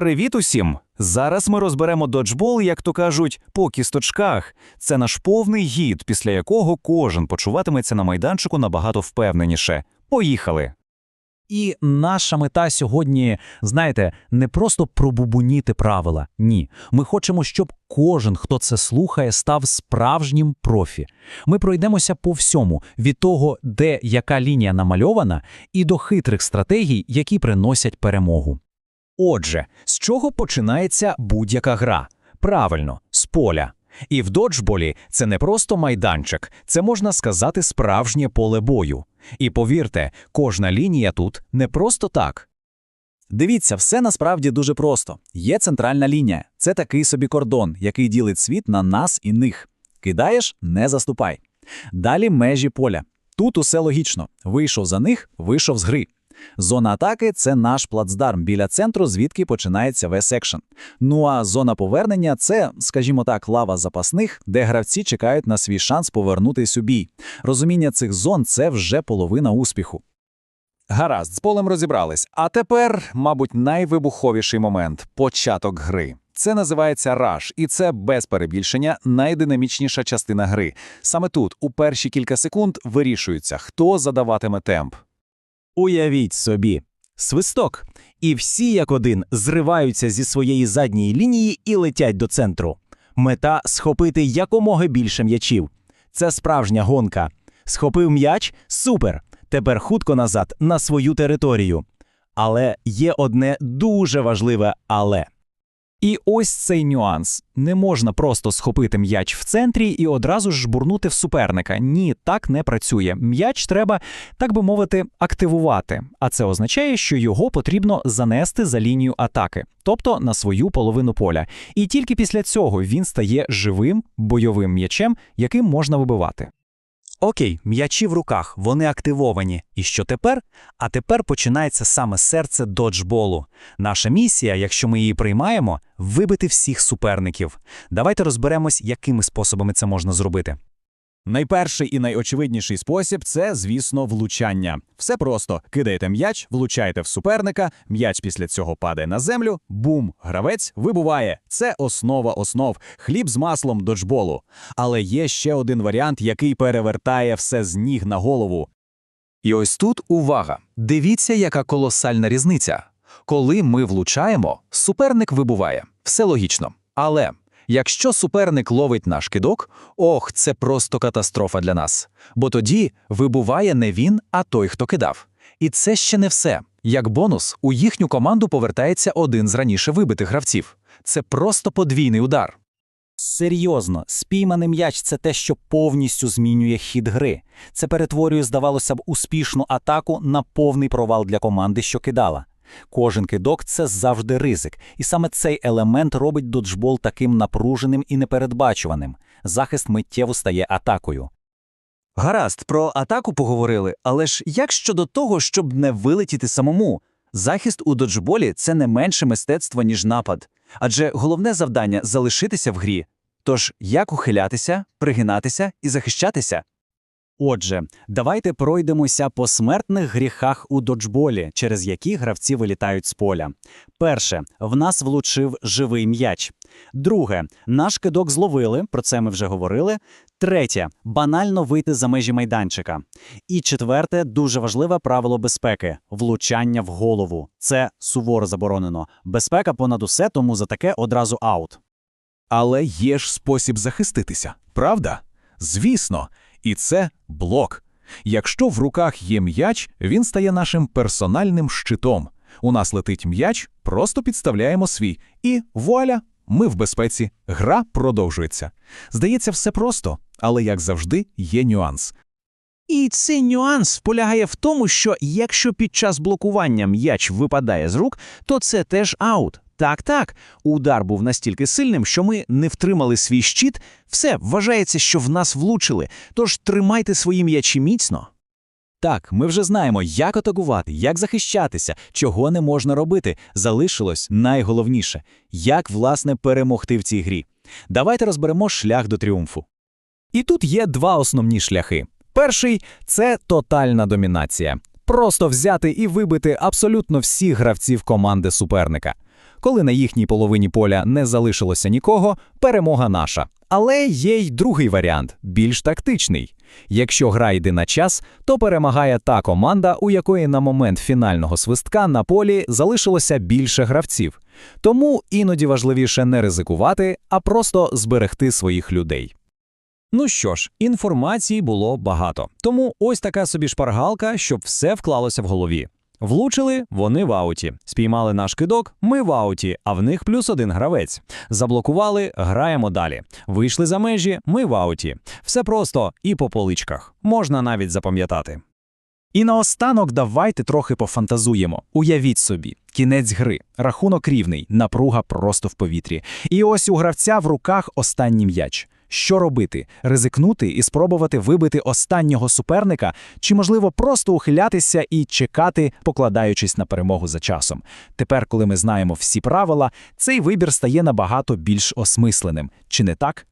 Привіт усім! Зараз ми розберемо доджбол, як то кажуть, по кісточках. Це наш повний гід, після якого кожен почуватиметься на майданчику набагато впевненіше. Поїхали! І наша мета сьогодні, знаєте, не просто пробубуніти правила. Ні. Ми хочемо, щоб кожен, хто це слухає, став справжнім профі. Ми пройдемося по всьому: від того, де яка лінія намальована, і до хитрих стратегій, які приносять перемогу. Отже, з чого починається будь-яка гра? Правильно, з поля. І в доджболі це не просто майданчик, це можна сказати справжнє поле бою. І повірте, кожна лінія тут не просто так. Дивіться, все насправді дуже просто. Є центральна лінія. Це такий собі кордон, який ділить світ на нас і них. Кидаєш не заступай. Далі межі поля. Тут усе логічно. Вийшов за них, вийшов з гри. Зона атаки це наш плацдарм біля центру, звідки починається весь екшен. Ну а зона повернення це, скажімо так, лава запасних, де гравці чекають на свій шанс повернутись у бій. Розуміння цих зон це вже половина успіху. Гаразд, з полем розібрались. А тепер, мабуть, найвибуховіший момент початок гри. Це називається раш, і це без перебільшення найдинамічніша частина гри. Саме тут, у перші кілька секунд, вирішується, хто задаватиме темп. Уявіть собі, свисток, і всі як один зриваються зі своєї задньої лінії і летять до центру. Мета схопити якомога більше м'ячів. Це справжня гонка. Схопив м'яч супер. Тепер хутко назад на свою територію. Але є одне дуже важливе але. І ось цей нюанс. Не можна просто схопити м'яч в центрі і одразу ж жбурнути в суперника. Ні, так не працює. М'яч треба, так би мовити, активувати. А це означає, що його потрібно занести за лінію атаки, тобто на свою половину поля. І тільки після цього він стає живим бойовим м'ячем, яким можна вибивати. Окей, м'ячі в руках, вони активовані. І що тепер? А тепер починається саме серце доджболу. Наша місія, якщо ми її приймаємо, вибити всіх суперників. Давайте розберемось, якими способами це можна зробити. Найперший і найочевидніший спосіб це, звісно, влучання. Все просто кидаєте м'яч, влучаєте в суперника, м'яч після цього падає на землю, бум, гравець вибуває. Це основа основ, хліб з маслом доджболу. Але є ще один варіант, який перевертає все з ніг на голову. І ось тут увага. Дивіться, яка колосальна різниця. Коли ми влучаємо, суперник вибуває. Все логічно. Але якщо суперник ловить наш кидок, ох, це просто катастрофа для нас. Бо тоді вибуває не він, а той, хто кидав. І це ще не все. Як бонус, у їхню команду повертається один з раніше вибитих гравців. Це просто подвійний удар. Серйозно, спійманий м'яч це те, що повністю змінює хід гри. Це перетворює, здавалося б, успішну атаку на повний провал для команди, що кидала. Кожен кидок це завжди ризик, і саме цей елемент робить доджбол таким напруженим і непередбачуваним. Захист миттєво стає атакою. Гаразд, про атаку поговорили, але ж як щодо того, щоб не вилетіти самому? Захист у доджболі це не менше мистецтво, ніж напад. Адже головне завдання залишитися в грі. Тож як ухилятися, пригинатися і захищатися? Отже, давайте пройдемося по смертних гріхах у доджболі, через які гравці вилітають з поля. Перше, в нас влучив живий м'яч. Друге, наш кидок зловили, про це ми вже говорили. Третє банально вийти за межі майданчика. І четверте, дуже важливе правило безпеки влучання в голову. Це суворо заборонено. Безпека понад усе, тому за таке одразу аут. Але є ж спосіб захиститися, правда? Звісно, і це блок. Якщо в руках є м'яч, він стає нашим персональним щитом. У нас летить м'яч, просто підставляємо свій, і вуаля, ми в безпеці, гра продовжується. Здається, все просто, але як завжди, є нюанс. І цей нюанс полягає в тому, що якщо під час блокування м'яч випадає з рук, то це теж аут. Так, так, удар був настільки сильним, що ми не втримали свій щит. Все вважається, що в нас влучили. Тож тримайте свої м'ячі міцно. Так, ми вже знаємо, як атакувати, як захищатися, чого не можна робити. Залишилось найголовніше як, власне, перемогти в цій грі. Давайте розберемо шлях до тріумфу. І тут є два основні шляхи. Перший це тотальна домінація. Просто взяти і вибити абсолютно всіх гравців команди суперника. Коли на їхній половині поля не залишилося нікого, перемога наша. Але є й другий варіант, більш тактичний. Якщо гра йде на час, то перемагає та команда, у якої на момент фінального свистка на полі залишилося більше гравців. Тому іноді важливіше не ризикувати, а просто зберегти своїх людей. Ну що ж, інформації було багато. Тому ось така собі шпаргалка, щоб все вклалося в голові. Влучили, вони в ауті. Спіймали наш кидок, ми в ауті, а в них плюс один гравець. Заблокували, граємо далі. Вийшли за межі, ми в ауті. Все просто і по поличках. Можна навіть запам'ятати. І наостанок давайте трохи пофантазуємо. Уявіть собі, кінець гри, рахунок рівний, напруга просто в повітрі. І ось у гравця в руках останній м'яч. Що робити? Ризикнути і спробувати вибити останнього суперника, чи можливо просто ухилятися і чекати, покладаючись на перемогу за часом. Тепер, коли ми знаємо всі правила, цей вибір стає набагато більш осмисленим. Чи не так?